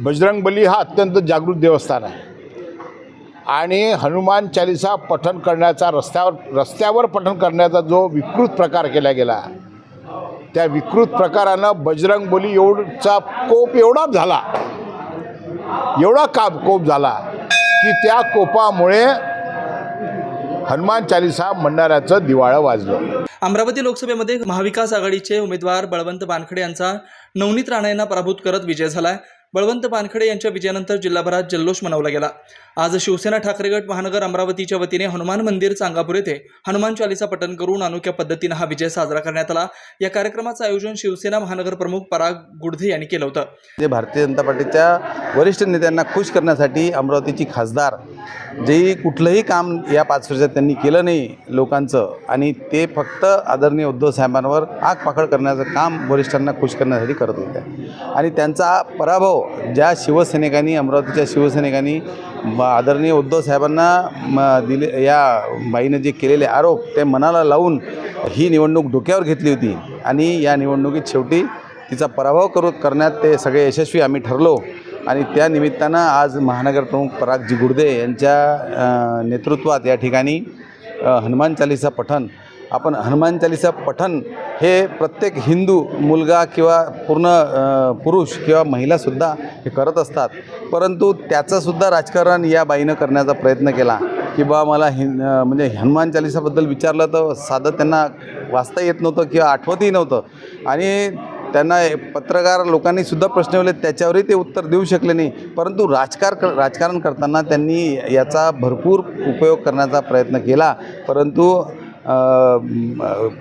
बजरंगबली हा अत्यंत जागृत देवस्थान आहे. आणि हनुमान चालिसा पठण करण्याचा रस्त्यावर रस्त्यावर पठण करण्याचा जो विकृत प्रकार केला गेला त्या विकृत प्रकारानं बजरंगबली एवढचा कोप एवढा झाला एवढा का कोप झाला की त्या कोपामुळे हनुमान चालिसा म्हणणाऱ्याचं दिवाळं वाजलं. अमरावती लोकसभेमध्ये महाविकास आघाडीचे उमेदवार बळवंत बानखडे यांचा नवनीत राणा यांना पराभूत करत विजय झाला आहे बळवंत पानखडे यांच्या विजयानंतर जिल्हाभरात जल्लोष मनवला गेला. आज शिवसेना ठाकरेगट महानगर अमरावतीच्या वतीने हनुमान मंदिर चांगापूर येथे हनुमान चालिसा पठण करून अनोख्या पद्धतीनं हा विजय साजरा करण्यात आला. या कार्यक्रमाचं आयोजन शिवसेना महानगर प्रमुख पराग गुडधे यांनी केलं होतं. जे भारतीय जनता पार्टीच्या वरिष्ठ नेत्यांना खुश करण्यासाठी अमरावतीची खासदार जे कुठलंही काम या पाच वर्षात त्यांनी केलं नाही लोकांचं आणि ते फक्त आदरणीय उद्धव साहेबांवर आग पाखड करण्याचं काम वरिष्ठांना खुश करण्यासाठी करत होते. आणि त्यांचा पराभव ज्या शिवसैनिकांनी अमरावतीच्या शिवसैनिकांनी आदरणीय उद्धव साहेबांना म दिले या बाईनं जे केलेले आरोप ते मनाला लावून ही निवडणूक डोक्यावर घेतली होती. आणि या निवडणुकीत शेवटी तिचा पराभव करू करण्यात ते सगळे यशस्वी आम्ही ठरलो. आणि त्या निमित्तानं आज महानगरप्रमुख परागजी गुर्दे यांच्या नेतृत्वात या ठिकाणी हनुमान चालीसा पठण आपण हनुमान चालिसा पठण हे प्रत्येक हिंदू मुलगा किंवा पूर्ण पुरुष किंवा महिलासुद्धा हे करत असतात. परंतु त्याचंसुद्धा राजकारण या बाईनं करण्याचा प्रयत्न केला की बा मला हि म्हणजे हनुमान चालिसाबद्दल विचारलं तर साधं त्यांना वाचता येत नव्हतं किंवा आठवतही नव्हतं. आणि त्यांना पत्रकार लोकांनी सुद्धा प्रश्न केले त्याच्यावरही ते उत्तर देऊ शकले नाही. परंतु राजकार राजकारण करताना त्यांनी याचा भरपूर उपयोग करण्याचा प्रयत्न केला. परंतु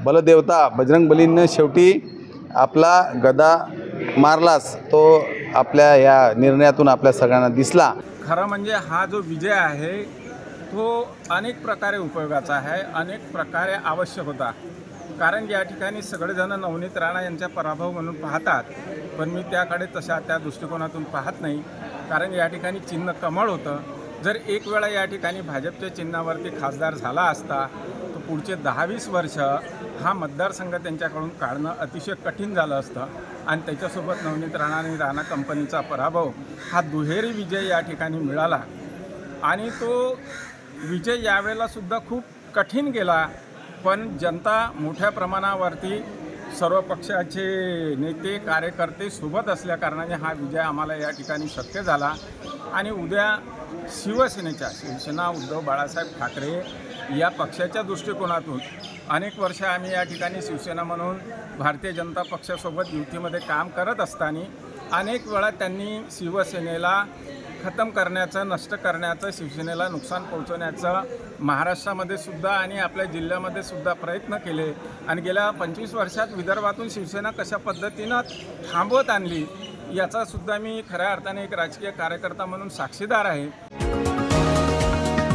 बलदेवता बजरंग बलीनं शेवटी आपला गदा मारलाच. तो आपल्या या निर्णयातून आपल्या सगळ्यांना दिसला. खरं म्हणजे हा जो विजय आहे तो अनेक प्रकारे उपयोगाचा आहे अनेक प्रकारे आवश्यक होता. कारण या ठिकाणी सगळेजण नवनीत राणा यांचा पराभव म्हणून पाहतात पण मी त्याकडे तशा त्या दृष्टिकोनातून पाहत नाही. कारण या ठिकाणी चिन्ह कमळ होतं. जर एक वेळा या ठिकाणी भाजपच्या चिन्हावरती खासदार झाला असता पुढचे दहा वीस वर्ष हा मतदारसंघ त्यांच्याकडून काढणं अतिशय कठीण झालं असतं. आणि त्याच्यासोबत नवनीत राणा आणि राणा कंपनीचा पराभव हा दुहेरी विजय या ठिकाणी मिळाला. आणि तो विजय यावेळेलासुद्धा खूप कठीण गेला. पण जनता मोठ्या प्रमाणावरती सर्व पक्षाचे नेते कार्यकर्ते सोबत असल्याकारणाने हा विजय आम्हाला या ठिकाणी शक्य झाला. आणि उद्या शिवसेनेच्या शिवसेना उद्धव बाळासाहेब ठाकरे या पक्षाच्या दृष्टिकोनातून अनेक वर्ष आम्ही या ठिकाणी शिवसेना म्हणून भारतीय जनता पक्षासोबत युतीमध्ये काम करत असताना अनेक वेळा त्यांनी शिवसेनेला खतम करण्याचं नष्ट करण्याचं शिवसेनेला नुकसान पोहोचवण्याचं महाराष्ट्रामध्ये सुद्धा आणि आपल्या जिल्ह्यामध्ये सुद्धा प्रयत्न केले. आणि गेल्या पंचवीस वर्षात विदर्भातून शिवसेना कशा पद्धतीनं थांबवत आणली याचा सुद्धा मी खऱ्या अर्थाने एक राजकीय कार्यकर्ता म्हणून साक्षीदार आहे.